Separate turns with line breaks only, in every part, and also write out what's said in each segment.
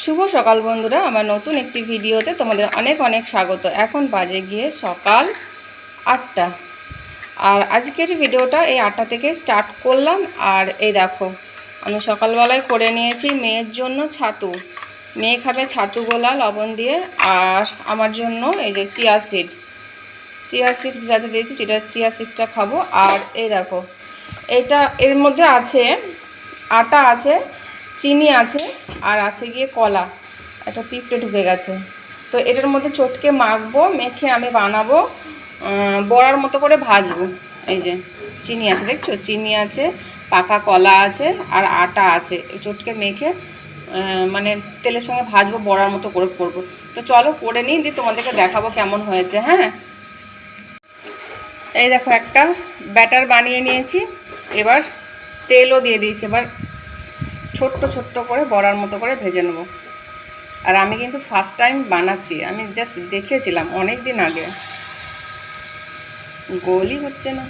শুভ সকাল বন্ধুরা, আমার নতুন একটি ভিডিওতে তোমাদের অনেক অনেক স্বাগত। এখন বাজে গিয়ে সকাল আটটা। আর আজকের ভিডিওটা এই আটটা থেকে স্টার্ট করলাম। আর এই দেখো, আমি সকালবেলায় করে নিয়েছি মেয়ের জন্য ছাতু। মেয়ে খাবে ছাতু গোলা, লবণ দিয়ে, আর আমার জন্য এই যে চিয়া সিডস। চিয়া সিডস যাতে দিয়েছি চিয়া চিয়া সিডসটা খাব। আর এই দেখো, এটা এর মধ্যে আছে, আটা আছে চিনি আছে আর আছে গিয়ে কলা। একটা পিঁপড়ে ঢুকে গেছে। তো এটার মধ্যে চটকে মাখবো, মেখে আমি বানাবো বড়ার মতো করে ভাজবো। এই যে, চিনি আছে, দেখছ? চিনি আছে, পাকা কলা আছে আর আটা আছে। চটকে মেখে মানে তেলের সঙ্গে ভাজবো, বড়ার মতো করে করব। তো চলো করে নিই, দিয়ে তোমাদেরকে দেখাবো কেমন হয়েছে হ্যাঁ? এই দেখো, একটা ব্যাটার বানিয়ে নিয়েছি। এবার তেলও দিয়ে দিয়েছি। এবার ছোট্ট ছোট্ট করে বড়ার মতো করে ভেজে নেব। আর আমি কিন্তু ফার্স্ট টাইম বানাচ্ছি। আমি জাস্ট দেখেছিলাম অনেক দিন আগে। গোলই হচ্ছে না।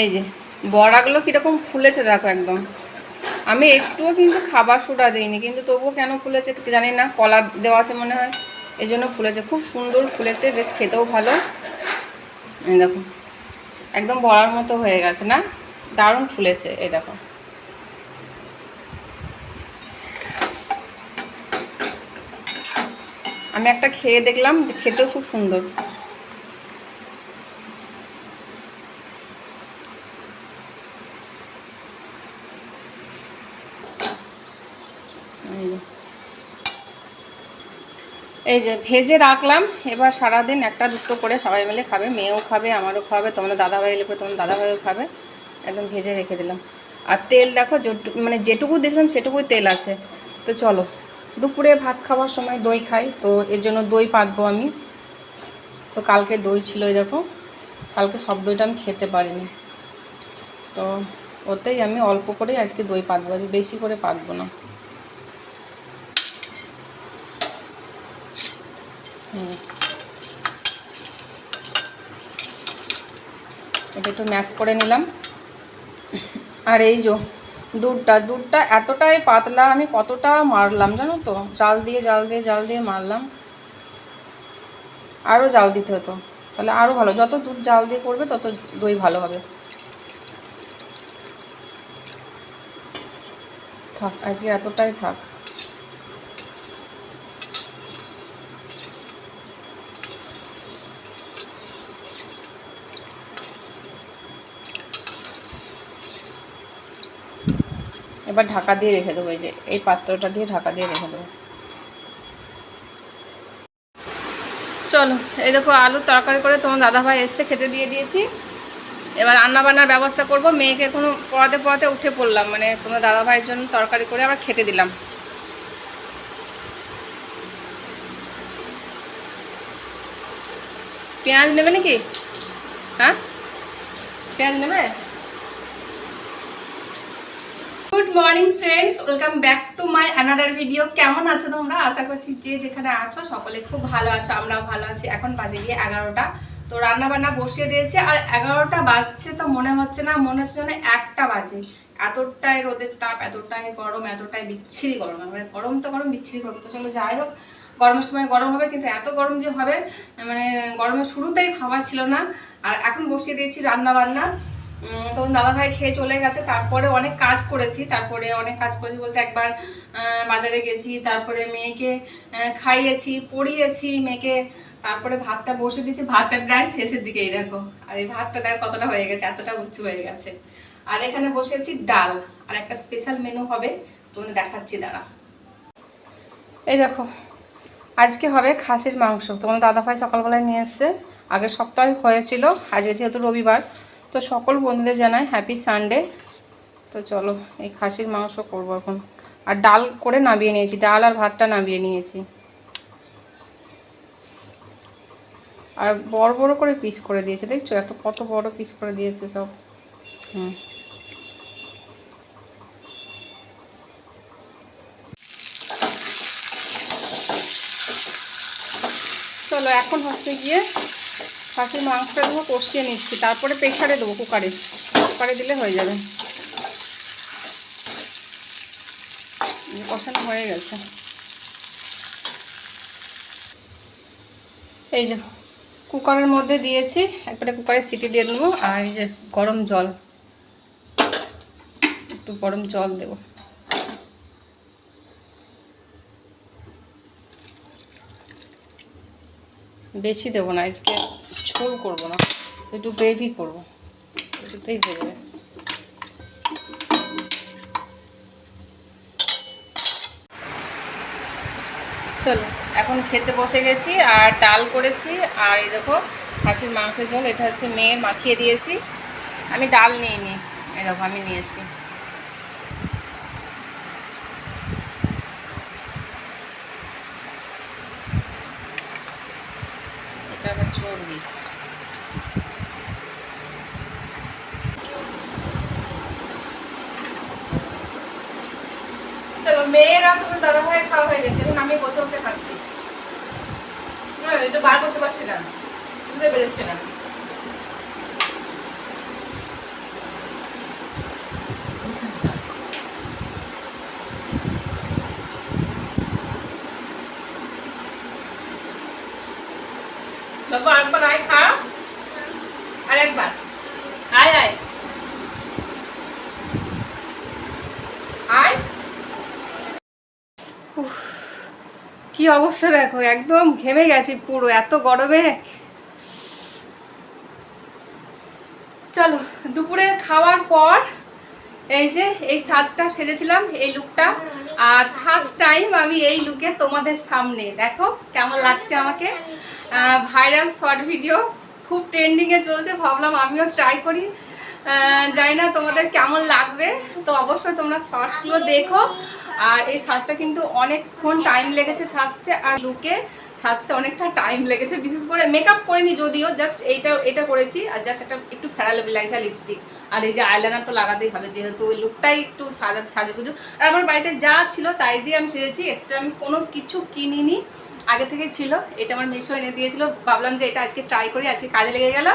এই যে, বড়াগুলো কীরকম ফুলেছে দেখো একদম। আমি একটুও কিন্তু খাবার সোডা দিইনি, কিন্তু তবুও কেন ফুলেছে জানি না, কলা দেওয়া আছে মনে হয় এই জন্য ফুলেছে। খুব সুন্দর ফুলেছে, বেশ খেতেও ভালো। এই দেখো, একদম বড়ার মতো হয়ে গেছে না? দারুণ ফুলেছে, এই দেখো। আমি একটা খেয়ে দেখলাম, খেতেও খুব সুন্দর। এই যে ভেজে রাখলাম, এবার সারাদিন একটা দুটো করে সবাই মিলে খাবে, মেয়েও খাবে, আমারও খাবে, তোমাদের দাদাভাই এলে পরে তোমার দাদাভাইও খাবে, একদম ভেজে রেখে দিলাম। আর তেল দেখো মানে যেটুকু দিয়েছিলাম সেটুকুই তেল আছে। তো চলো, দুপুরে ভাত খাওয়ার সময় দই খাই, তো এর জন্য দই পাকবো আমি। তো কালকে দই ছিল দেখো, কালকে সব দইটা আমি খেতে পারিনি। তো ওতেই আমি অল্প করেই আজকে দই পাতবো বেশি করে পাতবো না। এটা একটু ম্যাশ করে নিলাম। আর এই যে দুধটা দুধটা এতটাই পাতলা, আমি কতটা মারলাম জানো তো? জাল দিয়ে জাল দিয়ে জাল দিয়ে মারলাম। আরও জাল দিতে হতো। তাহলে আরও ভালো। যত দুধ জাল দিয়ে করবে, তত দই ভালো হবে। থাক, আজকে এতটাই থাক। এবার ঢাকা দিয়ে রেখে দেবো, এই যে এই পাত্রটা দিয়ে ঢাকা দিয়ে রেখে দেবো। চলো, এই দেখো আলুর তরকারি করে তোমার দাদাভাই এসছে, খেতে দিয়ে দিয়েছি। এবার রান্না বান্নার ব্যবস্থা করব। মেয়েকে এখনও পড়াতে পড়াতে উঠে পড়লাম মানে তোমার দাদাভাইয়ের জন্য তরকারি করে আবার খেতে দিলাম। পেঁয়াজ নেবে নাকি? হ্যাঁ? পেঁয়াজ নেবে? Good morning friends welcome back to my another video কেমন আছো তোমরা? আশা করছি যে যেখানে আছো, সকলে খুব ভালো আছো, আমরাও ভালো আছি। এখন বাজে গিয়ে এগারোটা। তো রান্না বান্না বসিয়ে দিয়েছে, আর এগারোটা বাজছে তো মনে হচ্ছে না, মনে হচ্ছে যেন একটা বাজে। এতটাই রোদের তাপ, এতটাই গরম, এতটাই বিচ্ছিরি গরম। মানে গরম তো গরম, বিচ্ছিরি গরম। তো চলো যাই হোক, গরমের সময় গরম হবে, কিন্তু এত গরম যে হবে মানে গরমের শুরুতেই খাবার ছিল না। আর এখন বসিয়ে দিয়েছি রান্না বান্না তখন দাদাভাই খেয়ে চলে গেছে। তারপরে অনেক কাজ করেছি। তারপরে অনেক কাজ করেছি বলতে একবার বাজারে গেছি, তারপরে মেয়েকে খাইয়েছি, পড়িয়েছি মেয়েকে। তারপরে ভাতটা বসে দিয়েছি। ভাতটা প্রায় শেষের দিকেই দেখো। আর এই ভাতটা দেখো কতটা হয়ে গেছে, এতটা উঁচু হয়ে গেছে। আর এখানে বসেছি ডাল। আর একটা স্পেশাল মেনু হবে, তোমাদের দেখাচ্ছি, দাঁড়া। এই দেখো, আজকে হবে খাসির মাংস। তোমার দাদাভাই সকালবেলায় নিয়ে এসছে। আগের সপ্তাহে হয়েছিল আজকে যেহেতু রবিবার তো সকল বন্ধুদের জানাই হ্যাপি সানডে তো চলো, এই খাসির মাংস করব এখন। আর ডাল করে নামিয়ে নিয়েছি, ডাল আর ভাতটা নামিয়ে নিয়েছি। আর বড় বড় করে পিস করে দিয়েছে, দেখছ? একটা কত বড় পিস করে দিয়েছে সব। হুম। চলো, এখন হচ্ছে গিয়ে খাসির মাংসটা দেবো, কষিয়ে নিচ্ছি। তারপরে প্রেশারে দেবো কুকারে কুকারে দিলে হয়ে যাবে। কষানো হয়ে গেছে। এই যে কুকারের মধ্যে দিয়েছি। একবারে কুকারে সিটি দিয়ে দেবো। আর এই যে, গরম জল। একটু গরম জল দেবো। বেশি দেবো না আজকে। ঝোল করব না, একটু গ্রেভি করব, এটাতেই হয়ে যাবে। চলো, এখন খেতে বসে গেছি, আর ডাল করেছি, আর এই দেখো খাসির মাংসের ঝোল, এটা হচ্ছে মেয়ের মাখিয়ে দিয়েছি। আমি ডাল নিয়ে নিই এই দেখো আমি নিয়েছি এটা আবার চর্বি চলো, মেয়েরা তোমার দাদা ভাইয়ের খাওয়া হয়ে গেছে, এখন আমি বসে বসে খাচ্ছি। হ্যাঁ এটা বার করতে পারছি না, বুঝতে পেরেছি না। বাবু আরেকবার আয় খা। আর কি অবস্থা দেখো? একদম ঘেমে গেছি পুরো। এত গরমে? চলো, দুপুরে খাওয়ার পর এই যে এই সাজটা সেজেছিলাম, এই লুকটা। আর ফার্স্ট টাইম আমি এই লুকে তোমাদের সামনে। দেখো, কেমন লাগছে আমাকে? ভাইরাল শর্ট ভিডিও খুব ট্রেন্ডিংয়ে চলছে। ভাবলাম আমিও ট্রাই করি। জানি না তোমাদের কেমন লাগবে, তো অবশ্যই তোমরা শর্টসগুলো দেখো। আর এই সাজটা কিন্তু অনেকক্ষণ টাইম লেগেছে সাজতে আর লুকে সাজতে অনেকটা টাইম লেগেছে। বিশেষ করে মেকআপ করিনি যদিও জাস্ট এইটা, এটা করেছি, আর জাস্ট একটা একটু ফেরালেবিলাইজা লিপস্টিক আর এই যে আইলাইনার তো লাগাতেই হবে, যেহেতু ওই লুকটাই একটু সাজা, সাজুগুজু। আর আমার বাড়িতে যা ছিল তাই দিয়ে আমি সেজেছি এক্সট্রা আমি কোনো কিছু কিনিনি। আগে থেকে ছিল, এটা আমার মেশো এনে দিয়েছিল। ভাবলাম যে এটা আজকে ট্রাই করি, আজকে কাজে লেগে গেল।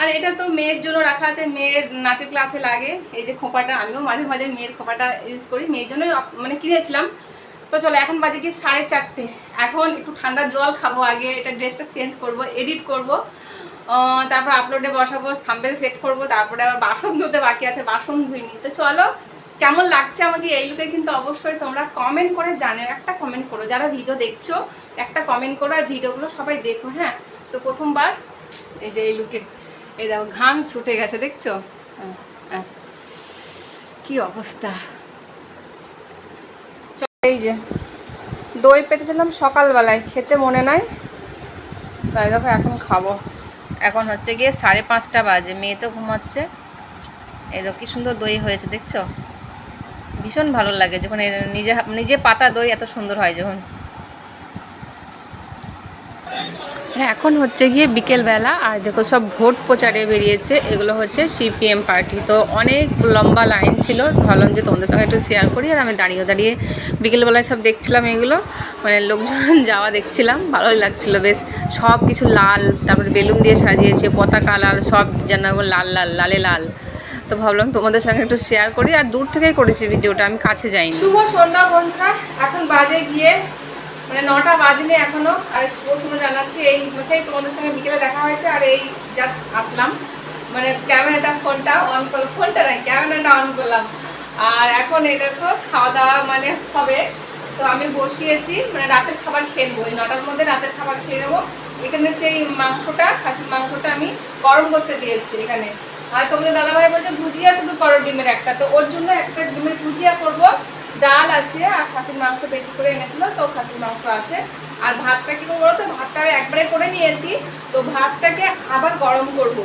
আর এটা তো মেয়ের জন্য রাখা আছে, মেয়ের নাচের ক্লাসে লাগে। এই যে খোপাটা, আমিও মাঝে মাঝে মেয়ের খোপাটা ইউজ করি। মেয়ের জন্যই মানে কিনেছিলাম। তো চলো, এখন বাজে কি সাড়ে চারটে। এখন একটু ঠান্ডা জল খাব আগে, এটা ড্রেসটা চেঞ্জ করব এডিট করব। তারপর আপলোডে বসাবো থাম্বেল সেট করব, তারপরে আবার বাসন ধুতে বাকি আছে, বাসন ধুইনি। তো চলো কেমন লাগছে আমাকে এই লুকে কিন্তু অবশ্যই তোমরা কমেন্ট করে জানিও একটা কমেন্ট করো। যারা ভিডিও দেখছ একটা কমেন্ট করো আর ভিডিওগুলো সবাই দেখো হ্যাঁ? তো প্রথমবার এই যে এই লুকে এই দেখো ঘাম ছুটে গেছে দেখছ? হ্যাঁ, হ্যাঁ। কি অবস্থা? এই যে দই পেতেছিলাম সকালবেলায় খেতে মনে নাই। তাই দেখো এখন খাব। এখন হচ্ছে গিয়ে সাড়ে পাঁচটা বাজে মেয়ে তো ঘুমাচ্ছে। এই দেখো কি সুন্দর দই হয়েছে দেখছ? ভীষণ ভালো লাগে যখন নিজে নিজে পাতা দই এত সুন্দর হয় যখন। আর এখন হচ্ছে গিয়ে বিকেলবেলা, আর দেখো সব ভোট প্রচারে বেরিয়েছে, এগুলো হচ্ছে সিপিএম পার্টি। তো অনেক লম্বা লাইন ছিল, ভাবলাম যে তোমাদের সঙ্গে একটু শেয়ার করি, আর আমি দাঁড়িয়ে দাঁড়িয়ে বিকেলবেলায় সব দেখছিলাম এগুলো মানে লোকজন যাওয়া দেখছিলাম, ভালোই লাগছিল, বেশ সব কিছু লাল, তারপরে বেলুন দিয়ে সাজিয়েছে, পতাকা লাল, সব যেন লাল লাল, লালে লাল। তো ভাবলাম তোমাদের সঙ্গে একটু শেয়ার করি, আর দূর থেকেই করেছি ভিডিওটা আমি কাছে যাইনি। শুভ সন্ধ্যা বন্ধুরা, এখন বাজে গিয়ে মানে নটা বাজেনি এখনও, আর শুভ শুভ জানাচ্ছি। এই সেই তোমাদের সঙ্গে বিকেলে দেখা হয়েছে, আর এই জাস্ট আসলাম। মানে ক্যামেরাটা, ফোনটা অন করলাম। ফোনটা নাই, ক্যামেরাটা অন করলাম। আর এখন এই দেখো, খাওয়া দাওয়া মানে হবে। তো আমি বসিয়েছি মানে রাতের খাবার খেয়ে নেব। এই নটার মধ্যে রাতের খাবার খেয়ে নেব। এখানে সেই মাংসটা, খাসির মাংসটা আমি গরম করতে দিয়েছি এখানে। আর তোমাদের দাদাভাই বলছে ভুজিয়া শুধু করো ডিমের একটা। তো ওর জন্য একটা ডিমের ভুজিয়া করব। ডাল আছে আর খাসির মাংস বেশি করে এনেছিল, তো খাসির মাংস আছে। আর ভাতটা কি করব তো ভাতটা একবারে করে নিয়েছি। তো ভাতটাকে আবার গরম করব।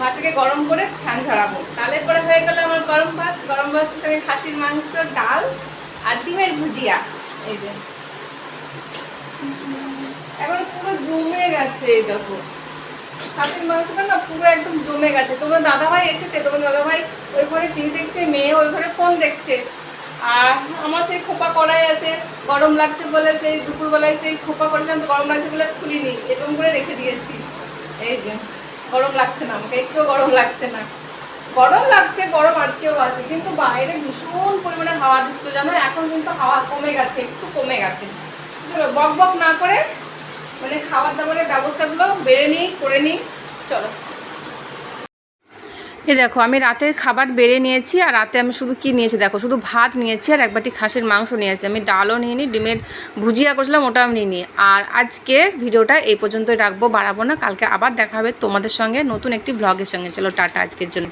ভাতটাকে গরম করে ফ্যান ঝরাবো তাহলে পরে হয়ে গেল আমার গরম ভাত। গরম ভাতের সঙ্গে খাসির মাংস, ডাল আর ডিমের ভুজিয়া। এই যে। এখন পুরো জমে গেছে দেখো। খাসির মাংসটা না পুরো একদম জমে গেছে। তোমার দাদা ভাই এসেছে, তোমার দাদা ভাই ওই ঘরে টিভি দেখছে, মেয়ে ওই ঘরে ফোন দেখছে। আর আমার সেই খোপা করাই আছে, গরম লাগছে বলে সেই দুপুরবেলায় সেই খোপা করেছিলাম তো গরম লাগছে বলে খুলিনি, এরকম করে রেখে দিয়েছি। এই যে, গরম লাগছে না আমাকে একটু গরম লাগছে না। গরম লাগছে, গরম আজকেও আছে, কিন্তু বাইরে ভীষণ পরিমাণে হাওয়া দিচ্ছে জানো? এখন কিন্তু হাওয়া কমে গেছে, একটু কমে গেছে। চলো বক বক না করে মানে খাবার দাবারের ব্যবস্থাগুলো বেড়ে নিই, করে নিই। চলো। এ দেখো, আমি রাতের খাবার বেড়ে নিয়েছি আর রাতে আমি শুধু কি নিয়েছি দেখো, শুধু ভাত নিয়েছি আর একবারটি খাসির মাংস নিয়েছি। আমি ডালও নিয়ে নিই ডিমের ভুজিয়া করছিলাম ওটা আমি নিই আর আজকে ভিডিওটা এই পর্যন্তই রাখব, বাড়াবো না, কালকে আবার দেখা হবে তোমাদের সঙ্গে নতুন একটি ব্লগের সঙ্গে। চলো, টাটা, আজকের জন্য।